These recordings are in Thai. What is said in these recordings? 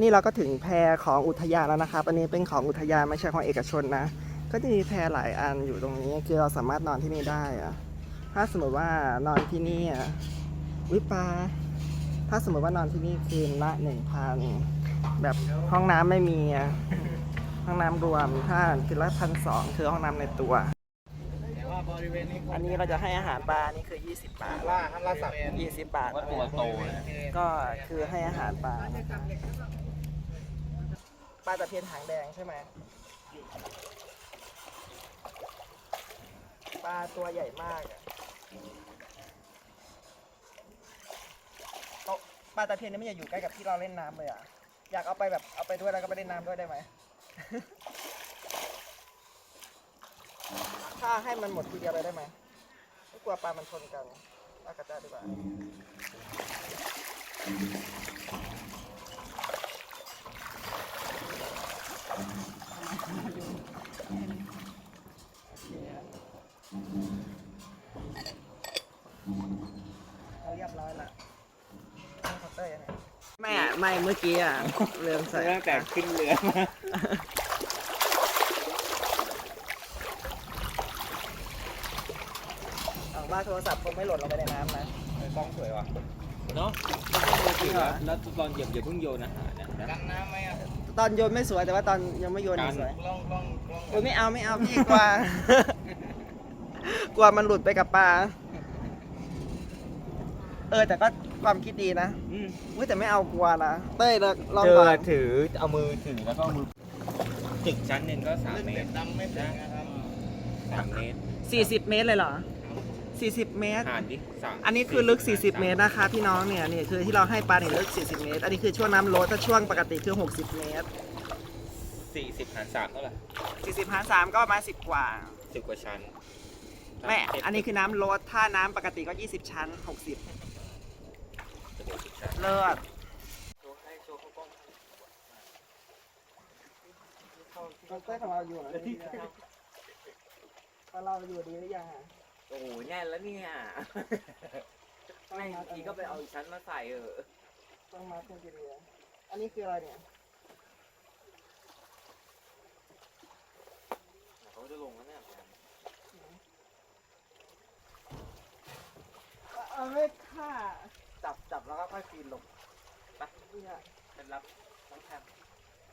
นี่เราก็ถึงแพของอุทยานแล้วนะครับอันนี้เป็นของอุทยานไม่ใช่ของเอกชนนะ ก็จะมีแพหลายอันอยู่ตรงนี้คือเราสามารถนอนที่นี่ได้อะถ้าสมมติว่านอนที่นี่อะวิปาถ้าสมมติว่านอนที่นี่คืนละหนึ่งพันแบบห้องน้ำไม่มีห้องน้ำรวมถ้าคืนละพันสองคือห้องน้ำในตัวอันนี้เราจะให้อาหารปลา นี่คือ 20 บาทล่าห้ามล่าสัตว์20 บาทว่าตัวโตก็คือให้อาหารปลา ปลาตะเพียนหางแดงใช่ไหมปลาตัวใหญ่มากอะโต๊ะปลาตะเพียนนี่ไม่อยากอยู่ใกล้กับที่เราเล่นน้ำเลยอะ อยากเอาไปแบบเอาไปด้วยแล้วก็ไปเล่นน้ำด้วยได้ไหม ถ้าให้มันหมดทีเดียวเลยได้ไหมไม่กลัวปลามันชนกันปลากระจายดีกว่า เรียบร้อยละนี่เคาน์เตอร์ยังไงไม่อะไม่เมื่อกี้อะเรืองใส่ตั้งแต่ขึ้นเรือมาหวังว่าโทรศัพท์คงไม่หล่นลงไปในน้ำนะกล้องสวยว่ะเนาะไม่ใช่มือถือแล้วแล้วตอนเหยียบอย่าเพิ่งโยนอาหารนะนะ กันน้ำไหมอะตอนโยนไม่สวยแต่ว่าตอนยังไม่โยนนี่กันสวยลองลองลอง โอ้ยไม่เอาไม่เอาพี่กลัว กลัวมันหลุดไปกับปลา เออแต่ก็ความคิดดีนะอืมอุ้ยแต่ไม่เอากลัวนะเต้ยลองลองเจก่ออนถือเอามือถือแล้วก็เอามือตึกชั้นหนึ่งก็สามลึกเมเด็ตดรดำไม่ถึงนะครับสามเมตร40เมตรเลยเหรอ40เมตร หารดิสามอันนี้คือลึกหาร40 เมตรนะคะ พี่น้องเนี่ยนี่คือที่เราให้ปลาเนี่ยลึก 40 เมตร อันนี้คือช่วงน้ำลดถ้าช่วงปกติคือ 60 เมตร สี่สิบหารสามเท่าไหร่40หาร3ก็ประมาณ10 กว่าสิบกว่าชั้นแม่อันนี้คือน้ำลดถ้าน้ำปกติก็ 20 ชั้น 60สิบสิบชั้น เลิศโชว์ให้โชว์เขากล้องเต้ยของเราอยู่เราอยู่ดีหรือยังโอ้โหแน่นแล้วเนี่ยไม่ทีก็ไปเอาอีกชั้นมาใส่เออต้องมาคุณดีๆอันนี้คืออะไรเนี่ยเขาจะลงแล้วเนี่ยเอาไม่ค่า จับจับแล้วก็ค่อยปีนลงไปเนี่ยเป็นรับน้องแคม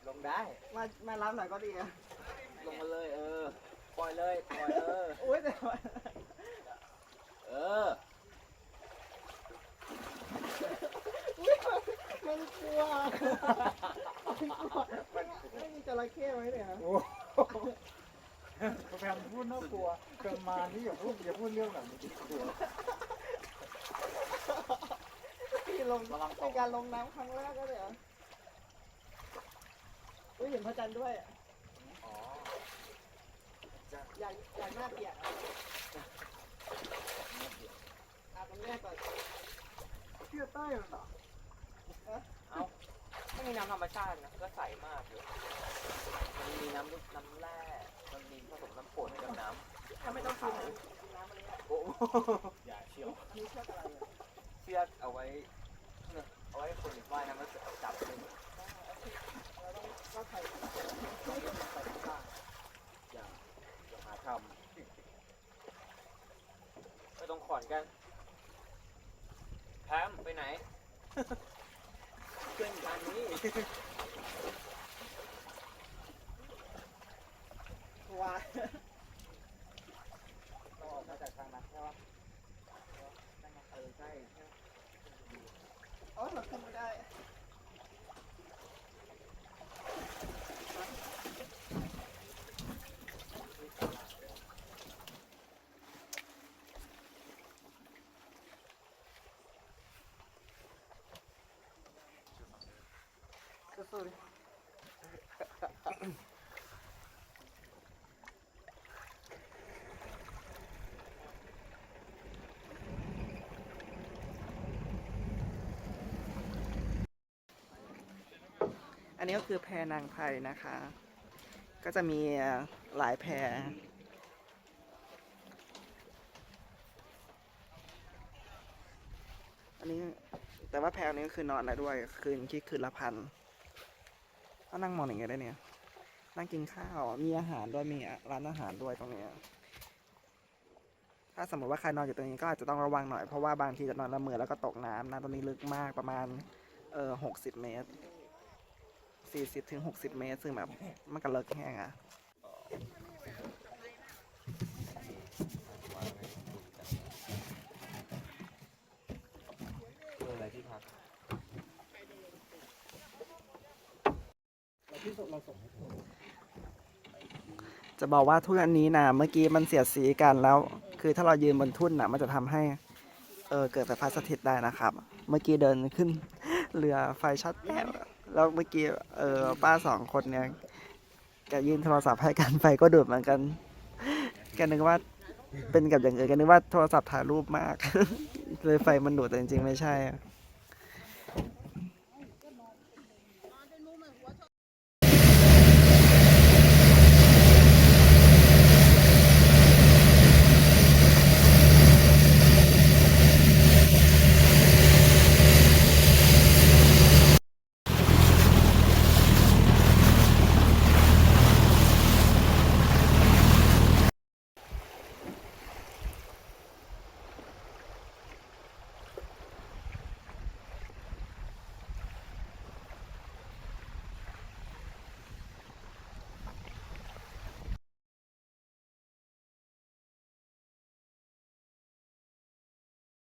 ลงได้มามารับหน่อยก็ดีอะลงมาเลย เออ ปล่อยเลยปล่อยเออโอ้ยแต่ว่าเอออุ๊ยมันกลัวไม่มีจระเข้ไหมเนี่ยแฟนพูดน่ากลัวเกินมานี่อย่าพูดอย่าพูดเรื่องแบบนี้กลัวที่ ลงเป็นการลงน้ำครั้งแรกก็เลยเหรออุ้ยเห็นพระจันทร์ด้วยอ๋ออยากอยากหน้าเปียกอะอาบน้ำแรกก่อนเชื่อใต้เหรอเอาไม่มีน้ำธรรมชาตินะก็ใสมากเลยมันมีน้ำน้ำแร่มันมีผสมน้ำฝนกับน้ำถ้าไม่ต้องซื้อน้ำอะไรเนี่ยโอ้อย่าเชี่ยวเชือกอะไรเนี่ยเชือกเอาไว้เนี่ยเอาไว้คนว่ายน้ำแล้วจะจับเลย เราต้องก็ใส่ อย่าอย่าหาทำไม่ต้องขอนกันแพมไปไหน เพื่อนกันนี้ว้าเราออกมาจากทางนั้นใช่ปะเออใช่ใช่อ๋อเราขึ้นไม่ได้ นนี้ก็คือแพนางไพรนะคะ ก็จะมีหลายแพรอันนี้แต่ว่าแพรนี้ก็คือนอนได้ด้วย คืนคิดคืนละพันก็นั่งมองอย่างเงี้ยได้เนี่ย นั่งกินข้าว มีอาหารด้วย มีร้านอาหารด้วยตรงเนี้ยถ้าสมมติว่าใครนอนอยู่ตรงนี้ก็อาจจะต้องระวังหน่อย เพราะว่าบางทีจะนอนละเมอแล้วก็ตกน้ำนะตรงนี้ลึกมากประมาณเออหกสิบเมตร สี่สิบถึงหกสิบเมตร ซึ่งแบบมันก็เลิกแห้งอะเอออะไรที่พักจะบอกว่าทุ่นอันนี้นะเมื่อกี้มันเสียดสีกันแล้ว คือถ้าเรายืนบนทุ่นนะมันจะทำให้เออเกิดไฟฟ้าสถิตได้นะครับ เมื่อกี้เดินขึ้น เรือไฟช็อตแป๊บ แล้วเมื่อกี้เออป้าสองคนเนี่ยแกยื่นโทรศัพท์ให้กันไฟก็ดูดเหมือนกันแกนึกว่าเป็นกับอย่างอื่นแกนึกว่าโทรศัพท์ถ่ายรูปมาก เลยไฟมันดูดแต่จริงๆไม่ใช่อะ